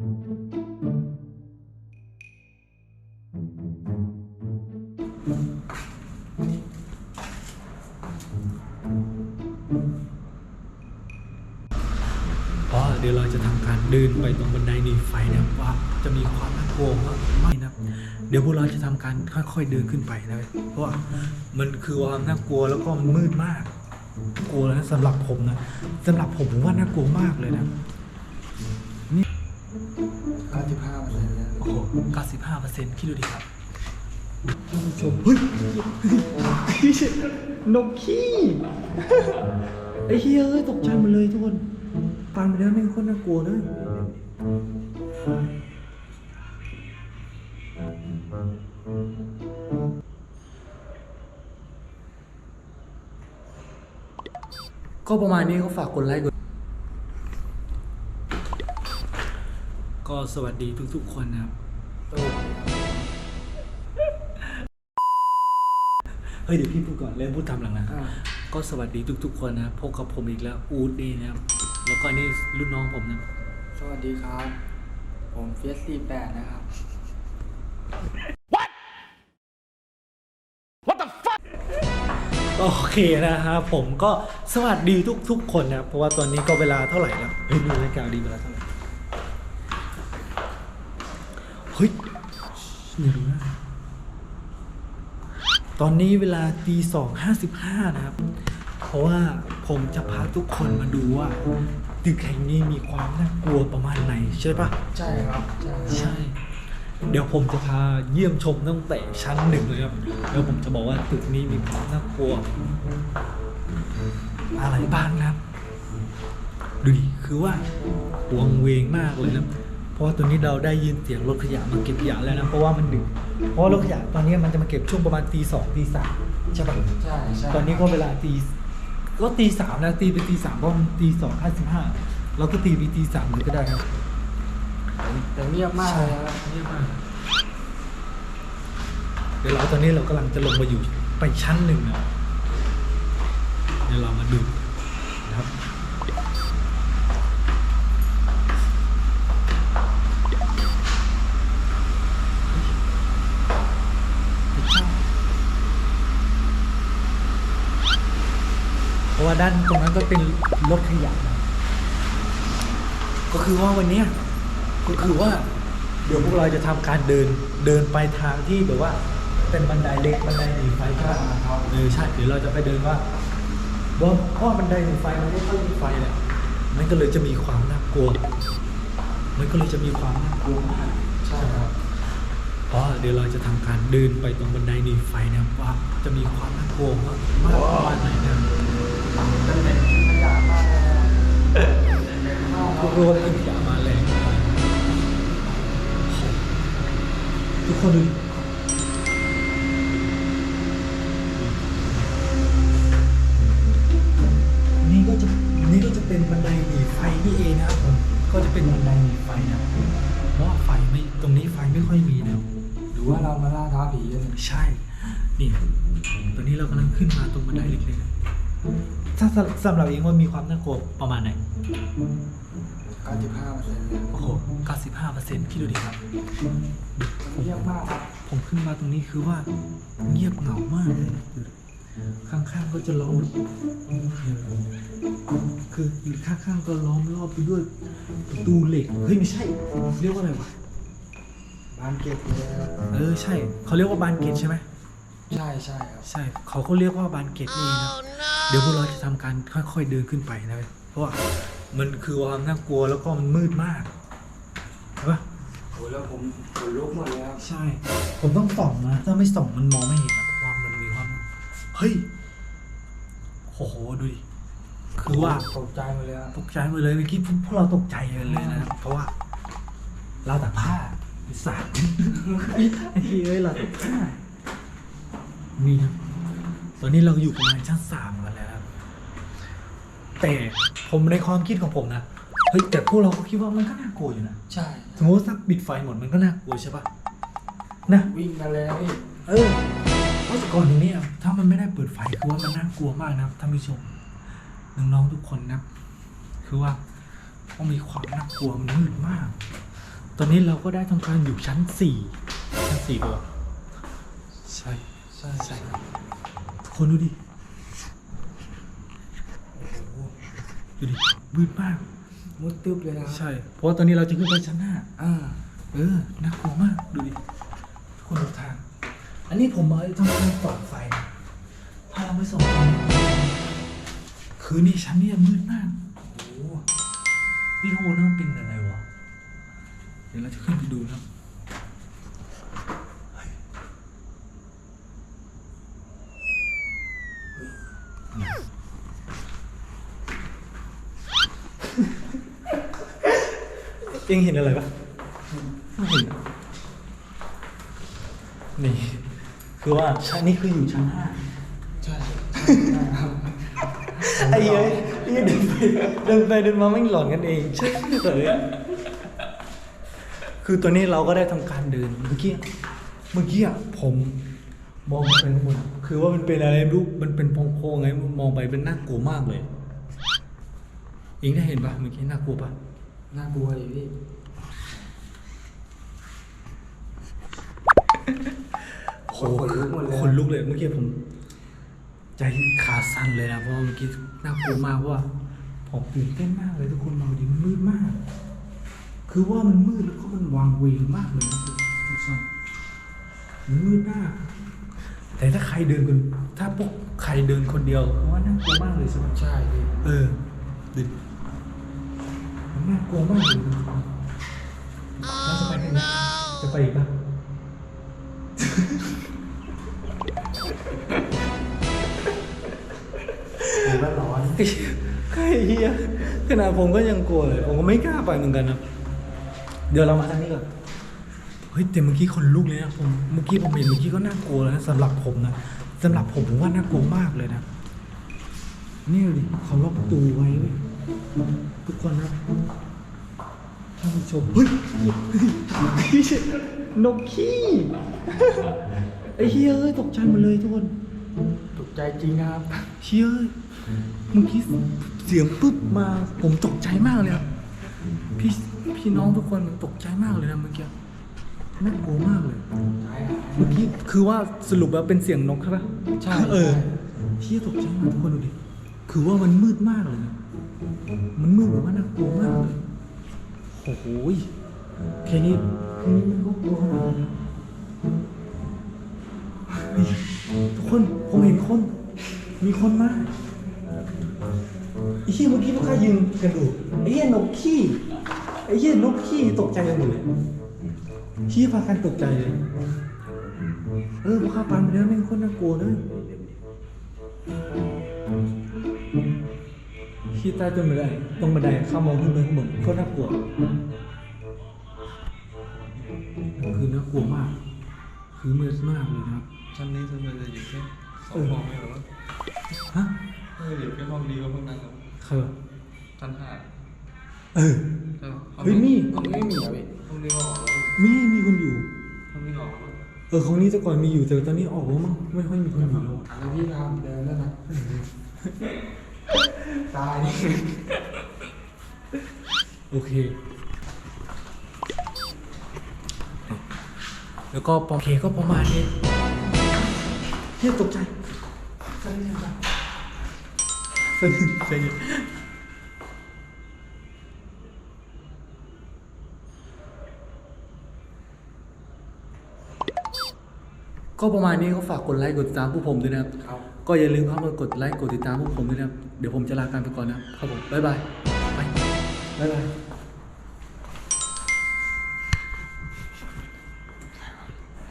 เพราะเดี๋ยวเราจะทำการเดินไปตรงบันไดหนีไฟนะว่าจะมีความน่ากลัวมากไม่นะเดี๋ยวพวกเราจะทำการค่อยๆเดินขึ้นไปนะเพราะว่ามันคือความน่ากลัวแล้วก็มันมืดมาก กลัวนะสำหรับผมนะสำหรับผมผมว่าน่ากลัวมากเลยนะ 95เปอร์เซ็นต์คิดดูดิครับท่านผู้ชมเฮ้ยนกขี้ไอ้เฮียเอ้ยตกใจหมดเลยทุกคนฟังไปแล้วไม่งโคตรน่ากลัวเลยก็ประมาณนี้ก็ฝากกดไลค์กดก็สวัสดีทุกๆคนนะครับ เฮ้ยเดี๋ยวพี่พูดก่อนเริ่มพูดทำหลังนะ อ่า ก็สวัสดีทุก ๆ คนนะครับพบกับผมอีกแล้วอูดนี่นะครับ แล้วก็นี่รุ่นน้องผมนะ สวัสดีครับ ผมเฟียสสี่แปดนะครับ โอเคนะครับผมก็สวัสดีทุก ๆ คนนะครับเพราะว่าตอนนี้ก็เวลาเท่าไหร่แล้วเฮ้ยดูรายการดีเวลาเท่าไหร่เฮ้ยอย่าดูนะตอนนี้เวลาตีสองห้าสิบห้านะครับ เพราะว่าผมจะพาทุกคนมาดูว่าตึกแห่งนี้มีความน่ากลัวประมาณไหนใช่ปะใช่ครับใช่ใช่เดี๋ยวผมจะพาเยี่ยมชมตั้งแต่ชั้นหนึ่งเลยครับเดี๋ยวผมจะบอกว่าตึกนี้มีความน่ากลัว อะไรบ้างนะครับดูดิคือว่าวังเวงมากเลยนะเพ ราะว่าตอนนี้เราได้ยินเสียงรถขยะมาเก็บขยะแล้วนะเพราะว่ามันดึกเพราะว่ารถขยะตอนนี้มันจะมาเก็บช่วงประมาณตีสองตีสามใช่ปะใช่ใช่ตอนนี้ก็เวลาตีก็ตีสามนะตีไปตีสามเพราะมันตีสองห้าสิบห้าเราก็ตีไปตีสามเลยก็ได้ครับแต่เงียบมากเลยนะครับเงียบมากเดี๋ยวเราตอนนี้เรากำลังจะลงมาอยู่ไปชั้นหนึ่งนะเดี๋ยวเรามาดูนะครับ เพ ราะว่าด้านตรงนั้นก็เป็นรถขยะนะก็คือว่าวันเนี้ยก็คือว่า เดี๋ยวพวกเราจะทำการเดินเดินไปทางที่แบบว่า เป็นบันไดเล็กบันไดหนีไฟก็เออใช่เดี๋ยวเราจะไปเดินว่าว่าเพราะบันไดหนีไฟมันไม่ค่อยมีไฟแหละมันก็เลยจะมีความน่ากลัว มันก็เลยจะมีความน่ากลัวมากใช่ครับเพราะเดี๋ยวเราจะทำการเดินไปตรงบันไดหนีไฟนะว่าจะมีความน่ากลัวมากมากประมาณไหนนะเลยนะครับ เด็กมากคพรัวเราเป็นขยมาแรงมากทุกคนดูนี่ก็จะนี่ก็จะเป็นบันไดหนีไฟนี่เองนะครับผมก็จะเป็นบันไดหนีไฟนะเพราะว่าไฟไม่ตรงนี้ไฟไม่ค่อยมีนะหรือว่าเรามาล่าท้าผีกันใช่ นี่ ตอนนี้เรากำลังขึ้นมาตรงบันไดเล็กๆนะ ถ้าสำสำหรับเองว่ามีความน่ากลัวประมาณไหนเก้าสิบห้าเปอร์เซ็นต์แล้วโอ้โห95เปอร์เซ็นต์คิดดูดิครับเงียบมากครับผมขึ้นมาตรงนี้คือว่า เงียบเหงามากเลยข้างๆก็จะล้อม คือข้างๆก็ล้อมรอบไปด้วยประตูเหล็ก เฮ้ยไม่ใช่ เรียกว่าอะไรวะบ้านเก็บเลยครับเออใช่ เขาเรียกว่าบานเกตใช่ไหม ใช่ใช่ครับ ใช่เขาก็เรียกว่าบานเกตนี่นะ เดี๋ยวพวกเราจะทำการค่อยๆเดินขึ้นไปนะ เพราะว่ามันคือความน่ากลัวแล้วก็มันมืดมากใช่ปะโอ้ยแล้วผมขนลุกหมดเลยครับใช่ ผมต้องส่องนะ ถ้าไม่ส่องมันมองไม่เห็นนะเพราะว่ามันมีความเฮ้ยโอ้โหดูดิคือว่า ตกใจหมดเลยครับ ตกใจหมดเลยเมื่อกี้พวกเราตกใจกันเลยนะ เพราะว่า เราแต่ผ้าไอ้สัตว์ไอ้เฮ้ยเอ้ยเราแต่ผ้า นี่นะตอนนี้เราอยู่ประมาณชั้นสามกันแล้วนะครับ แต่ผมในความคิดของผมนะ เฮ้ยแต่พวกเราก็คิดว่ามันก็น่ากลัวอยู่นะ ใช่สมมติว่าถ้าปิดไฟหมดมันก็น่ากลัวใช่ปะนะ วิ่งกันเลยนะพี่เออเพราะแต่ก่อนตรงนี้อะถ้ามันไม่ได้เปิดไฟคือว่ามันน่ากลัวมากนะครับท่านผู้ชม น้องๆทุกคนนะครับคือว่าต้องมีความน่ากลัวมันมืดมาก ตอนนี้เราก็ได้ทำการอยู่ชั้นสี่ชั้นสี่ตัวใช่ ใช่ใช่ทุกคนดูดิโอ้โหดูดิมืดมาก มุดตึ๊บเลยนะใช่ เพราะว่าตอนนี้เราจะขึ้นไปชั้นห้าอ่าเออน่ากลัวมากดูดิทุกคนดูทาง อันนี้ผมมาทำการส่องไฟนะถ้าเราไม่ส่องไฟคือนี่ชั้นเนี่ยมืดมากโอ้โหนี่ข้างบนนั้นมันเป็นอะไรวะเดี๋ยวเราจะขึ้นไปดูนะครับเฮ้ยเฮ้ย เอ็งเห็นอะไรปะไม่เห็นอะนี่ คือว่าชั้นนี้คืออยู่ชั้นห้าใช่ใช่ครับไอ้เอ้ยไอ้เดินไปเดินไปเดินมาไม่งหลอนกันเองใช่เลยอะคือตัวนี้เราก็ได้ทำการเดินเมื่อกี้เมื่อกี้อะผมมองไปข้างบนคือว่ามันเป็นอะไรไม่รู้มันเป็นโพงๆไงมองไปเป็นน่ากลัวมากเลยอิงได้เห็นปะเมื่อกี้น่ากลัวปะ น่ากลัวดิพี่โหขนลุกหมดเลยคนลุกเลยเมื่อกี้ผม ใจขาสั่นเลยนะเพราะว่าเมื่อกี้น่ากลัวมากเพราะว่า ผมตื่นเต้นมากเลยทุกคนมาดีมันมืดมาก คือว่ามันมืดแล้วก็มันวางเวงมากเลยนะทุกท่านมันมืดมาก แต่ถ้าใครเดินคนถ้าพวกใครเดินคนเดียวเพราะว่าน่ากลัวมากเลยใช่ไหมใช่พี่ เออดิมั นน่ากลัวมากเลยทุกคนเราจะไปกันไหมจะไปอีกปะผมก็ร้อนไอ้ใครเฮียขนาดผมก็ยังกลัวเลย ผมก็ไม่กล้าไปเหมือนกันนะ เดี๋ยวเรามาทางนี้ก่อน เฮ้ยแต่เมื่อกี้คนลุกเลยนะผม เมื่อกี้ผมเห็นเมื่อกี้ก็น่ากลัวแล้วนะสำหรับผมนะสำหรับผมผมว่าน่ากลัวมากเลยนะ นี่ดิเขาล็อกประตูไว้เว้ยทุกคนนะ ท่านผู้ชมเฮ้ยนกขี้ไอ้เฮียเอ้ยตกใจหมดเลยทุกคนตกใจจริงครับเชี่ยเมื่อกี้เสียงปุ๊บมา ผมตกใจมากเลยครับพี่พี่น้องทุกคนตกใจมากเลยนะเมื่อกี้น่ากลัวมากเลยเมื่อกี้คือว่าสรุปแล้วเป็นเสียงนกใช่ปะใช่เออใช่เชี่ยตกใจมากทุกคนดูดิคือว่ามันมืดมากเลยนะมันมืดแบบว่าน่ากลัวมากเลย โอ้โหยแค่นี้แค่นี้มันก็กลัวขนาดนั้แล้วเฮ้ยทุกคนผมเห็นคน มีคนมาไอ้เหี้ยเมื่อกี้พวกข้ายืนกันดูไอ้เหี้ยนกขี้ไอ้เหี้ยนกขี้ตกใจกันหมดเลยเหี้ยพากันตกใจเลยเออพวกข้าปันไปแล้วแม่งโคนน่ากลัวเลย ขี้ใต้ต้นบันไดตรงบันไดข้ามองขึ้นไปข้างบนโคตรน่ากลัวคือน่ากลัวมาก คือมืดมากเลยนะครับชั้นนี้ทำไมจะอยู่แค่สองห้องไม่เหรอวะฮะเอออยู่แค่ห้องนี้กับห้องนั้นครับใครวะชั้นห้าเออใช่ปะห้องเฮ้ยมีตรงนี้ไม่มีเหรอพี่ห้องนี้ก็ออกแล้วมีมีคนอยู่ห้องนี้ออกแล้วเออของนี้แต่ก่อนมีอยู่แต่ตอนนี้ออกแล้วมั้งไม่ค่อยมีคนอยู่แล้วอันนี้พี่พาผมเดินแล้วนะ ตาย โอเค แล้วก็โอเคก็ประมาณนี้เฮียตกใจสะดึงสะดึงสะดึงก็ประมาณนี้ก็ฝากกดไลค์กดติดตามพวกผมด้วยนะครับ ก็อย่าลืมเข้ามากดไลค์กดติดตามพวกผมด้วยนะครับ เดี๋ยวผมจะลาการไปก่อนนะครับครับผมบ๊ายบายไปบ๊ายบาย